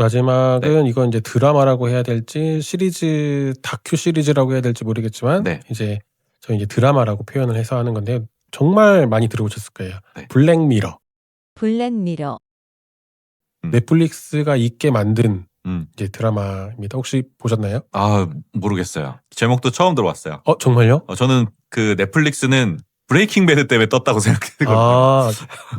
마지막은 이건 이제 드라마라고 해야 될지 시리즈 다큐 시리즈라고 해야 될지 모르겠지만 네. 이제 저희 이제 드라마라고 표현을 해서 하는 건데요. 정말 많이 들어보셨을 거예요. 네. 블랙미러. 블랙미러, 음. 넷플릭스가 있게 만든 음. 이제 드라마입니다. 혹시 보셨나요? 아 모르겠어요. 제목도 처음 들어봤어요. 어 정말요? 어, 저는 그 넷플릭스는 브레이킹 배드 때문에 떴다고 생각했거든요. 아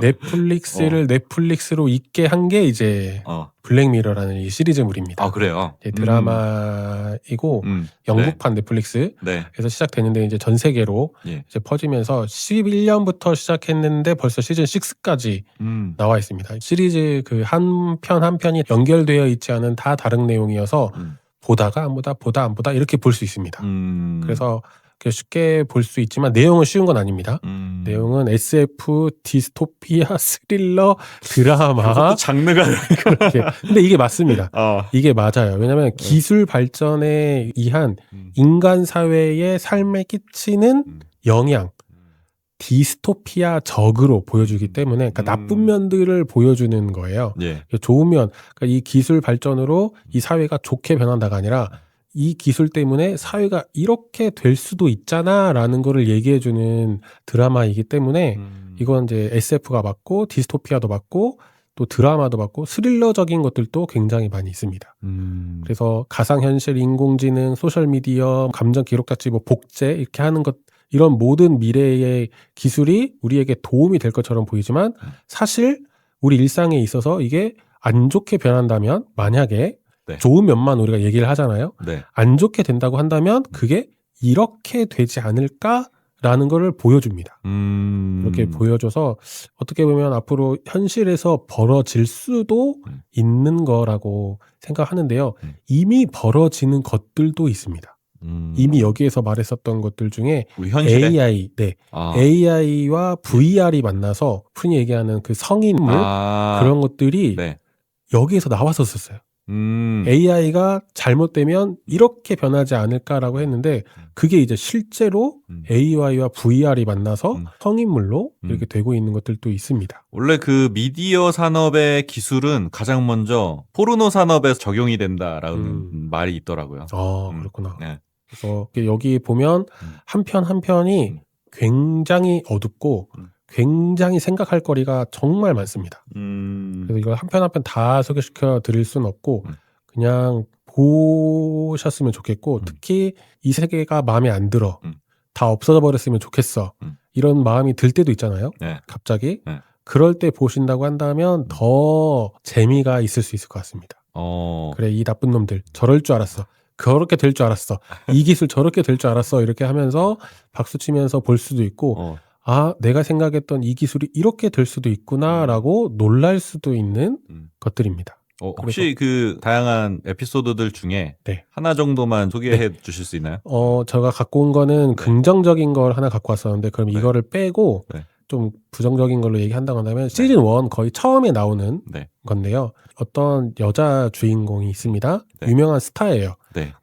넷플릭스를 넷플릭스로 있게 한 게 이제 어. 블랙미러라는 이 시리즈물입니다. 아 그래요. 이제 드라마이고 음. 영국판 넷플릭스 네. 에서 시작됐는데 이제 전 세계로 예. 이제 퍼지면서 11년부터 시작했는데 벌써 시즌 6까지 음. 나와 있습니다. 시리즈 그 한 편 한 편이 연결되어 있지 않은 다 다른 내용이어서 음. 보다가 안 보다 보다 안 보다 이렇게 볼 수 있습니다. 음. 그래서 쉽게 볼 수 있지만 내용은 쉬운 건 아닙니다. 음. 내용은 SF 디스토피아 스릴러 드라마 장르가 그렇게. 근데 이게 맞습니다. 어. 이게 맞아요. 왜냐하면 기술 발전에 의한 음. 인간 사회의 삶에 끼치는 음. 영향, 디스토피아 적으로 보여주기 때문에 그러니까 음. 나쁜 면들을 보여주는 거예요. 예. 좋은 면, 그러니까 이 기술 발전으로 이 사회가 좋게 변한다가 아니라 이 기술 때문에 사회가 이렇게 될 수도 있잖아라는 거를 얘기해 주는 드라마이기 때문에 음. 이건 이제 SF가 맞고 디스토피아도 맞고 또 드라마도 맞고 스릴러적인 것들도 굉장히 많이 있습니다. 음. 그래서 가상현실, 인공지능, 소셜미디어, 감정 기록자치, 뭐 복제 이렇게 하는 것 이런 모든 미래의 기술이 우리에게 도움이 될 것처럼 보이지만 사실 우리 일상에 있어서 이게 안 좋게 변한다면 만약에 네. 좋은 면만 우리가 얘기를 하잖아요. 네. 안 좋게 된다고 한다면 그게 이렇게 되지 않을까 라는 거를 보여줍니다. 음. 이렇게 보여줘서 어떻게 보면 앞으로 현실에서 벌어질 수도 음. 있는 거라고 생각하는데요. 음. 이미 벌어지는 것들도 있습니다. 음. 이미 여기에서 말했었던 것들 중에 AI, 네, 아. AI와 VR이 만나서 흔히 얘기하는 그 성인물 아. 그런 것들이 네. 여기에서 나왔었어요. 음. AI가 잘못되면 이렇게 변하지 않을까라고 했는데 그게 이제 실제로 음. AI와 VR이 만나서 음. 성인물로 음. 이렇게 되고 있는 것들도 있습니다. 원래 그 미디어 산업의 기술은 가장 먼저 포르노 산업에 적용이 된다라는 음. 말이 있더라고요. 아 음. 그렇구나. 네. 그래서 여기 보면 음. 한편 한 편이 음. 굉장히 어둡고 음. 굉장히 생각할 거리가 정말 많습니다. 음. 그래서 이걸 한편 한편 다 소개시켜 드릴 수는 없고 음. 그냥 보셨으면 좋겠고 음. 특히 이 세계가 마음에 안 들어 음. 다 없어져 버렸으면 좋겠어 음. 이런 마음이 들 때도 있잖아요. 네. 갑자기 네. 그럴 때 보신다고 한다면 더 재미가 있을 수 있을 것 같습니다. 어. 그래 이 나쁜 놈들 저럴 줄 알았어. 그렇게 될 줄 알았어. 이 기술 저렇게 될 줄 알았어. 이렇게 하면서 박수 치면서 볼 수도 있고 어. 아 내가 생각했던 이 기술이 이렇게 될 수도 있구나라고 놀랄 수도 있는 음. 것들입니다. 어, 혹시 그 다양한 에피소드들 중에 네. 하나 정도만 소개해 주실 수 있나요? 어 제가 갖고 온 거는 긍정적인 걸 하나 갖고 왔었는데 그럼 네. 이거를 빼고 네. 좀 부정적인 걸로 얘기한다고 한다면 시즌 1 거의 처음에 나오는 네. 건데요. 어떤 여자 주인공이 있습니다. 네. 유명한 스타예요. 네.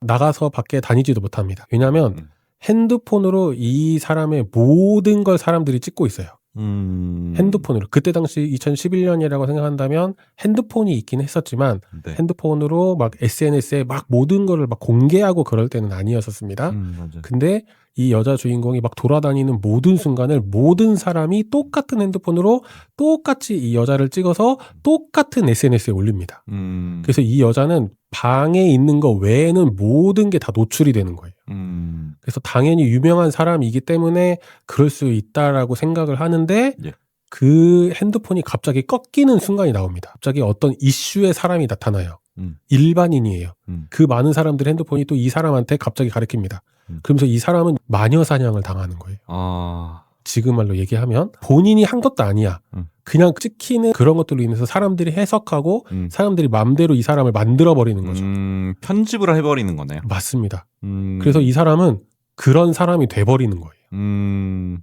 나가서 밖에 다니지도 못합니다. 왜냐하면 음. 핸드폰으로 이 사람의 모든 걸 사람들이 찍고 있어요. 음. 핸드폰으로. 그때 당시 2011년이라고 생각한다면 핸드폰이 있긴 했었지만 네. 핸드폰으로 막 SNS에 막 모든 거를 막 공개하고 그럴 때는 아니었었습니다. 음. 근데 이 여자 주인공이 막 돌아다니는 모든 순간을 모든 사람이 똑같은 핸드폰으로 똑같이 이 여자를 찍어서 똑같은 SNS에 올립니다. 음. 그래서 이 여자는 방에 있는 거 외에는 모든 게 다 노출이 되는 거예요. 음. 그래서 당연히 유명한 사람이기 때문에 그럴 수 있다라고 생각을 하는데 예. 그 핸드폰이 갑자기 꺾이는 순간이 나옵니다. 갑자기 어떤 이슈의 사람이 나타나요. 음. 일반인이에요. 음. 그 많은 사람들 핸드폰이 또 이 사람한테 갑자기 가르칩니다. 음. 그러면서 이 사람은 마녀 사냥을 당하는 거예요. 아. 지금 말로 얘기하면 본인이 한 것도 아니야. 음. 그냥 찍히는 그런 것들로 인해서 사람들이 해석하고 음. 사람들이 맘대로 이 사람을 만들어 버리는 거죠. 음, 편집을 해버리는 거네요. 맞습니다. 음. 그래서 이 사람은 그런 사람이 돼 버리는 거예요. 음.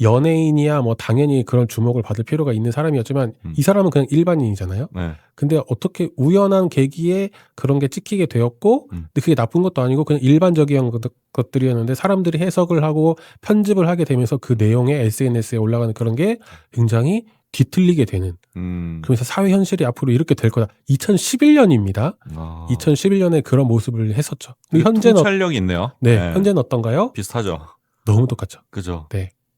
연예인이야 뭐 당연히 그런 주목을 받을 필요가 있는 사람이었지만 음. 이 사람은 그냥 일반인이잖아요. 네. 근데 어떻게 우연한 계기에 그런 게 찍히게 되었고 음. 근데 그게 나쁜 것도 아니고 그냥 일반적인 것- 것들이었는데 사람들이 해석을 하고 편집을 하게 되면서 그 내용에 SNS에 올라가는 그런 게 굉장히 뒤틀리게 되는 음. 그러면서 사회 현실이 앞으로 이렇게 될 거다. 2011년입니다. 아. 2011년에 그런 모습을 했었죠. 그 현재는 어- 통찰력이 있네요. 네, 현재는 어떤가요? 비슷하죠. 너무 똑같죠. 그죠.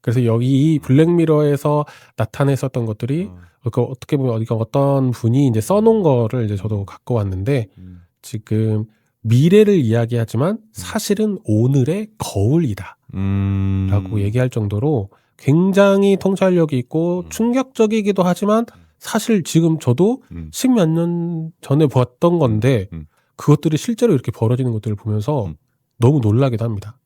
그래서 여기 이 블랙미러에서 나타냈었던 것들이 음. 그 어떻게 보면 어디가 어떤 분이 이제 써놓은 거를 이제 저도 갖고 왔는데 음. 지금 미래를 이야기하지만 사실은 오늘의 거울이다라고 음. 얘기할 정도로 굉장히 통찰력이 있고 음. 충격적이기도 하지만 사실 지금 저도 음. 십몇 년 전에 보았던 건데 음. 그것들이 실제로 이렇게 벌어지는 것들을 보면서 음. 너무 놀라기도 합니다.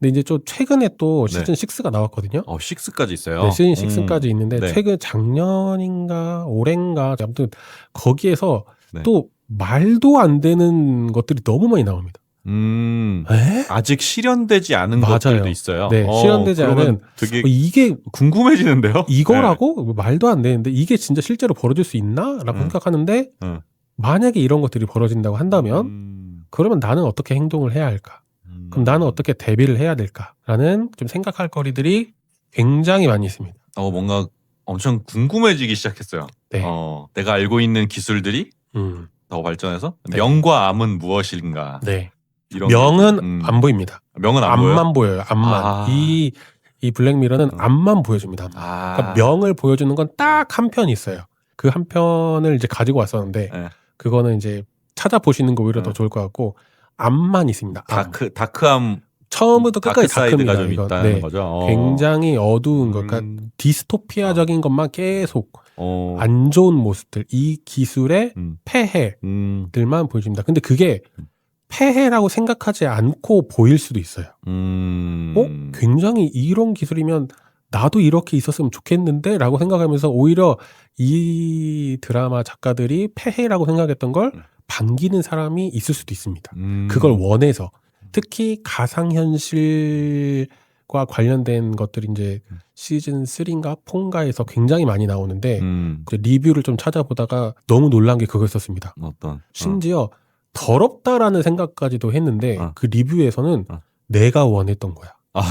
근데 이제 좀 최근에 또 네. 시즌 6가 나왔거든요. 어, 6까지 있어요. 네, 시즌 6까지 음. 있는데 네. 최근 작년인가 올해인가 아무튼 거기에서 네. 또 말도 안 되는 것들이 너무 많이 나옵니다. 음. 에? 아직 실현되지 않은 맞아요. 것들도 있어요. 네, 실현되지 그러면 않은 되게 어, 이게 궁금해지는데요. 이거라고 뭐 말도 안 되는데 이게 진짜 실제로 벌어질 수 있나라고 음. 생각하는데 음. 만약에 이런 것들이 벌어진다고 네. 한다면 음. 그러면 나는 어떻게 행동을 해야 할까? 음. 그럼 나는 어떻게 대비를 해야 될까라는 좀 생각할 거리들이 굉장히 많이 있습니다. 어, 뭔가 엄청 궁금해지기 시작했어요. 네. 어, 내가 알고 있는 기술들이 음, 더 발전해서 네. 명과 암은 무엇인가? 네. 이런 명은 게- 음. 안 보입니다. 명은 안. 앞만 보여요. 앞만. 아. 이, 이 블랙미러는 음. 앞만 보여줍니다. 아. 그러니까 명을 보여주는 건 딱 한편 있어요. 그 한 편을 이제 가지고 왔었는데 네. 그거는 이제 찾아보시는 거 오히려 더 네. 좋을 것 같고 앞만 있습니다. 앞. 다크 다크함 처음부터 끝까지 다크사이드가 다크입니다. 좀 이거. 있다는 네. 거죠. 어. 굉장히 어두운 것, 그러니까 음. 디스토피아적인 것만 계속 어. 안 좋은 모습들, 이 기술의 음. 폐해들만 음. 보여줍니다. 근데 그게 음. 폐해라고 생각하지 않고 보일 수도 있어요. 음. 어? 굉장히 이런 기술이면 나도 이렇게 있었으면 좋겠는데? 라고 생각하면서 오히려 이 드라마 작가들이 폐해라고 생각했던 걸 음. 반기는 사람이 있을 수도 있습니다. 음. 그걸 원해서. 특히 가상현실과 관련된 것들이 이제 음. 시즌 3인가 4인가에서 굉장히 많이 나오는데 음. 리뷰를 좀 찾아보다가 너무 놀란 게 그거였었습니다. 어떤 심지어 더럽다라는 생각까지도 했는데 어. 그 리뷰에서는 어. 내가 원했던 거야. 아.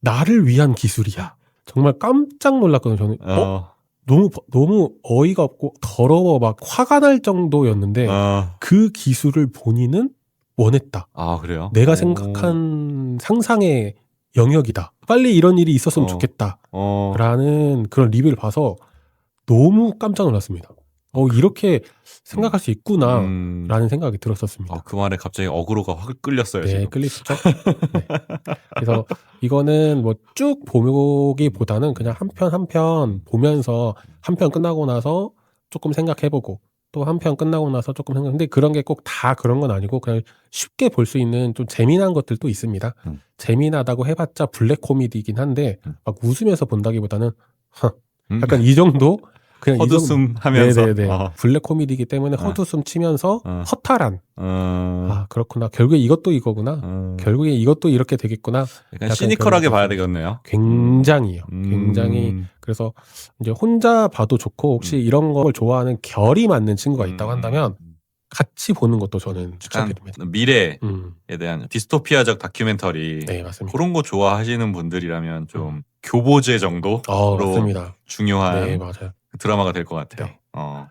나를 위한 기술이야. 정말 깜짝 놀랐거든요. 저는 어. 너무 너무 어이가 없고 더러워 막 화가 날 정도였는데 어. 그 기술을 본인은 원했다. 아 그래요? 내가 오. 생각한 상상의 영역이다. 빨리 이런 일이 있었으면 어. 좋겠다. 어. 라는 그런 리뷰를 봐서 너무 깜짝 놀랐습니다. 어, 이렇게 생각할 수 있구나. 음. 라는 생각이 들었었습니다. 아, 그 말에 갑자기 어그로가 확 끌렸어요 네, 지금. 끌리시죠? 네. 그래서 이거는 뭐 쭉 보기보다는 그냥 한 편 한 편 보면서 한 편 끝나고 나서 조금 생각해보고 또 한 편 끝나고 나서 조금 생각. 근데 그런 게 꼭 다 그런 건 아니고 그냥 쉽게 볼 수 있는 좀 재미난 것들도 있습니다. 음. 재미나다고 해봤자 블랙 코미디이긴 한데 음. 막 웃으면서 본다기보다는 음. 약간 이 정도 그냥. 헛웃음 하면서. 네네네. 어. 블랙 코미디이기 때문에 어. 헛웃음 치면서 어. 허탈한 어. 아 그렇구나 결국에 이것도 이거구나 어. 결국에 이것도 이렇게 되겠구나 약간 약간 시니컬하게 봐야. 되겠네요. 굉장히요 음. 굉장히 그래서 이제 혼자 봐도 좋고 혹시 이런 걸 좋아하는 결이 맞는 친구가 있다고 한다면 음. 같이 보는 것도 저는 추천드립니다 미래에 음, 대한 디스토피아적 다큐멘터리 네 맞습니다 그런 거 좋아하시는 분들이라면 좀 교보제 정도 어로 중요한 네 맞아요 드라마가 될 것 같아요. 네. 어.